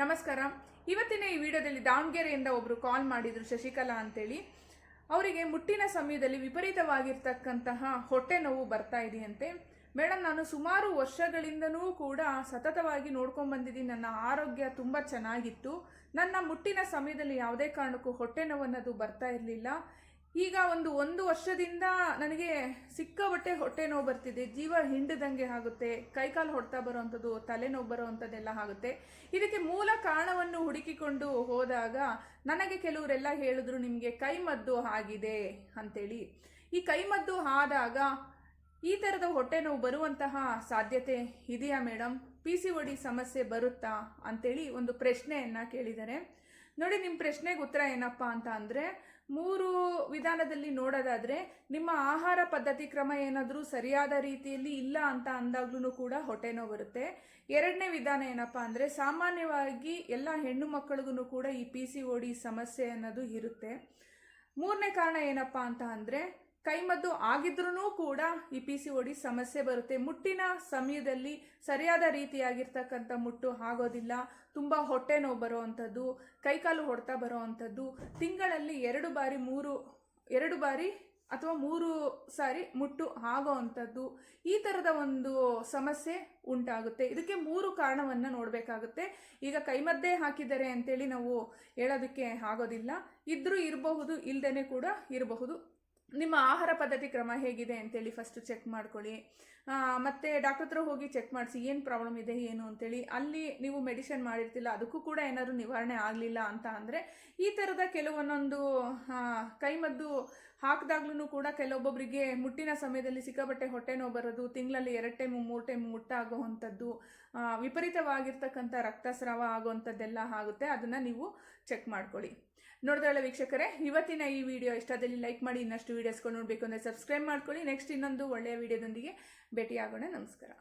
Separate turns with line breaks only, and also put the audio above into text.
ನಮಸ್ಕಾರ. ಇವತ್ತಿನ ಈ ವಿಡಿಯೋದಲ್ಲಿ ದಾವಣಗೆರೆಯಿಂದ ಒಬ್ಬರು ಕಾಲ್ ಮಾಡಿದ್ರು ಶಶಿಕಲಾ ಅಂತೇಳಿ. ಅವರಿಗೆ ಮುಟ್ಟಿನ ಸಮಯದಲ್ಲಿ ವಿಪರೀತವಾಗಿರ್ತಕ್ಕಂತಹ ಹೊಟ್ಟೆ ನೋವು ಬರ್ತಾ ಇದೆಯಂತೆ. ಮೇಡಮ್ ನಾನು ಸುಮಾರು ವರ್ಷಗಳಿಂದನೂ ಕೂಡ ಸತತವಾಗಿ ನೋಡ್ಕೊಂಡ್ ಬಂದಿದ್ದೀನಿ. ನನ್ನ ಆರೋಗ್ಯ ತುಂಬ ಚೆನ್ನಾಗಿತ್ತು. ನನ್ನ ಮುಟ್ಟಿನ ಸಮಯದಲ್ಲಿ ಯಾವುದೇ ಕಾರಣಕ್ಕೂ ಹೊಟ್ಟೆ ನೋವು ಅನ್ನೋದು ಬರ್ತಾ ಇರಲಿಲ್ಲ. ಈಗ ಒಂದು ಒಂದು ವರ್ಷದಿಂದ ನನಗೆ ಸಿಕ್ಕಾಬಟ್ಟೆ ಹೊಟ್ಟೆ ನೋವು ಬರ್ತಿದೆ, ಜೀವ ಹಿಂಡದಂಗೆ ಆಗುತ್ತೆ, ಕೈಕಾಲು ಹೊಡ್ತಾ ಬರುವಂಥದ್ದು, ತಲೆನೋವು ಬರುವಂಥದ್ದೆಲ್ಲ ಆಗುತ್ತೆ. ಇದಕ್ಕೆ ಮೂಲ ಕಾರಣವನ್ನು ಹುಡುಕಿಕೊಂಡು ಹೋದಾಗ ನನಗೆ ಕೆಲವರೆಲ್ಲ ಹೇಳಿದ್ರು, ನಿಮಗೆ ಕೈಮದ್ದು ಆಗಿದೆ ಅಂತೇಳಿ. ಈ ಕೈಮದ್ದು ಆದಾಗ ಈ ಥರದ ಹೊಟ್ಟೆ ನೋವು ಬರುವಂತಹ ಸಾಧ್ಯತೆ ಇದೆಯಾ ಮೇಡಮ್ ಪಿ ಸಿ ಒಡಿ ಸಮಸ್ಯೆ ಬರುತ್ತಾ ಅಂತೇಳಿ ಒಂದು ಪ್ರಶ್ನೆಯನ್ನು ಕೇಳಿದ್ದಾರೆ. ನೋಡಿ ನಿಮ್ಮ ಪ್ರಶ್ನೆಗೆ ಉತ್ತರ ಏನಪ್ಪ ಅಂತ ಅಂದರೆ, ಮೂರು ವಿಧಾನದಲ್ಲಿ ನೋಡೋದಾದರೆ, ನಿಮ್ಮ ಆಹಾರ ಪದ್ಧತಿ ಕ್ರಮ ಏನಾದರೂ ಸರಿಯಾದ ರೀತಿಯಲ್ಲಿ ಇಲ್ಲ ಅಂತ ಅಂದಾಗ್ಲೂ ಕೂಡ ಹೊಟ್ಟೆನೋ ಬರುತ್ತೆ. ಎರಡನೇ ವಿಧಾನ ಏನಪ್ಪ ಅಂದರೆ, ಸಾಮಾನ್ಯವಾಗಿ ಎಲ್ಲ ಹೆಣ್ಣು ಮಕ್ಕಳಿಗೂ ಕೂಡ ಈ ಪಿ ಸಿ ಒ ಡಿ ಸಮಸ್ಯೆ ಅನ್ನೋದು ಇರುತ್ತೆ. ಮೂರನೇ ಕಾರಣ ಏನಪ್ಪ ಅಂತ ಅಂದರೆ ಕೈಮದ್ದು ಆಗಿದ್ರೂ ಕೂಡ ಈ ಪಿ ಸಿ ಓಡಿ ಸಮಸ್ಯೆ ಬರುತ್ತೆ. ಮುಟ್ಟಿನ ಸಮಯದಲ್ಲಿ ಸರಿಯಾದ ರೀತಿಯಾಗಿರ್ತಕ್ಕಂಥ ಮುಟ್ಟು ಆಗೋದಿಲ್ಲ. ತುಂಬ ಹೊಟ್ಟೆ ನೋವು ಬರೋವಂಥದ್ದು ಕೈಕಾಲು ಹೊಡ್ತಾ ಬರೋವಂಥದ್ದು ತಿಂಗಳಲ್ಲಿ ಎರಡು ಬಾರಿ ಮೂರು, ಎರಡು ಬಾರಿ ಅಥವಾ ಮೂರು ಸಾರಿ ಮುಟ್ಟು ಆಗೋ ಅಂಥದ್ದು ಈ ಥರದ ಒಂದು ಸಮಸ್ಯೆ ಉಂಟಾಗುತ್ತೆ. ಇದಕ್ಕೆ ಮೂರು ಕಾರಣವನ್ನು ನೋಡಬೇಕಾಗುತ್ತೆ. ಈಗ ಕೈಮದ್ದೇ ಹಾಕಿದ್ದಾರೆ ಅಂತೇಳಿ ನಾವು ಹೇಳೋದಕ್ಕೆ ಆಗೋದಿಲ್ಲ. ಇದ್ದರೂ ಇರಬಹುದು ಇಲ್ಲದೇ ಕೂಡ ಇರಬಹುದು. ನಿಮ್ಮ ಆಹಾರ ಪದ್ಧತಿ ಕ್ರಮ ಹೇಗಿದೆ ಅಂತೇಳಿ ಫಸ್ಟ್ ಚೆಕ್ ಮಾಡ್ಕೊಳ್ಳಿ. ಮತ್ತು ಡಾಕ್ಟರ್ ಹತ್ರ ಹೋಗಿ ಚೆಕ್ ಮಾಡಿಸಿ, ಏನು ಪ್ರಾಬ್ಲಮ್ ಇದೆ, ಏನು ಅಂತೇಳಿ. ಅಲ್ಲಿ ನೀವು ಮೆಡಿಸಿನ್ ಮಾಡಿರ್ತಿಲ್ಲ, ಅದಕ್ಕೂ ಕೂಡ ಏನಾದರೂ ನಿವಾರಣೆ ಆಗಲಿಲ್ಲ ಅಂತ ಅಂದರೆ, ಈ ಥರದ ಕೆಲವೊಂದೊಂದು ಕೈಮದ್ದು ಹಾಕಿದಾಗ್ಲೂ ಕೂಡ ಕೆಲವೊಬ್ಬೊಬ್ಬರಿಗೆ ಮುಟ್ಟಿನ ಸಮಯದಲ್ಲಿ ಸಿಕ್ಕಾಬಟ್ಟೆ ಹೊಟ್ಟೆ ನೋವು ಬರೋದು, ತಿಂಗಳಲ್ಲಿ ಎರಡು ಟೈಮು ಮೂರು ಟೈಮ್ ಮುಟ್ಟಾಗುವಂಥದ್ದು ವಿಪರೀತವಾಗಿರ್ತಕ್ಕಂಥ ರಕ್ತಸ್ರಾವ ಆಗುವಂಥದ್ದೆಲ್ಲ ಆಗುತ್ತೆ. ಅದನ್ನು ನೀವು ಚೆಕ್ ಮಾಡ್ಕೊಳ್ಳಿ. ನೋಡಿದ್ರಲ್ಲ ವೀಕ್ಷಕರೇ, ಇವತ್ತಿನ ಈ ವಿಡಿಯೋ ಇಷ್ಟದಲ್ಲಿ ಲೈಕ್ ಮಾಡಿ, ಇನ್ನಷ್ಟು ವೀಡಿಯೋಸ್ಗಳು ನೋಡಬೇಕು ಅಂದರೆ ಸಬ್ಸ್ಕ್ರೈಬ್ ಮಾಡ್ಕೊಳ್ಳಿ. ನೆಕ್ಸ್ಟ್ ಇನ್ನೊಂದು ಒಳ್ಳೆಯ ವಿಡಿಯೋದೊಂದಿಗೆ ಭೇಟಿಯಾಗೋಣ. ನಮಸ್ಕಾರ.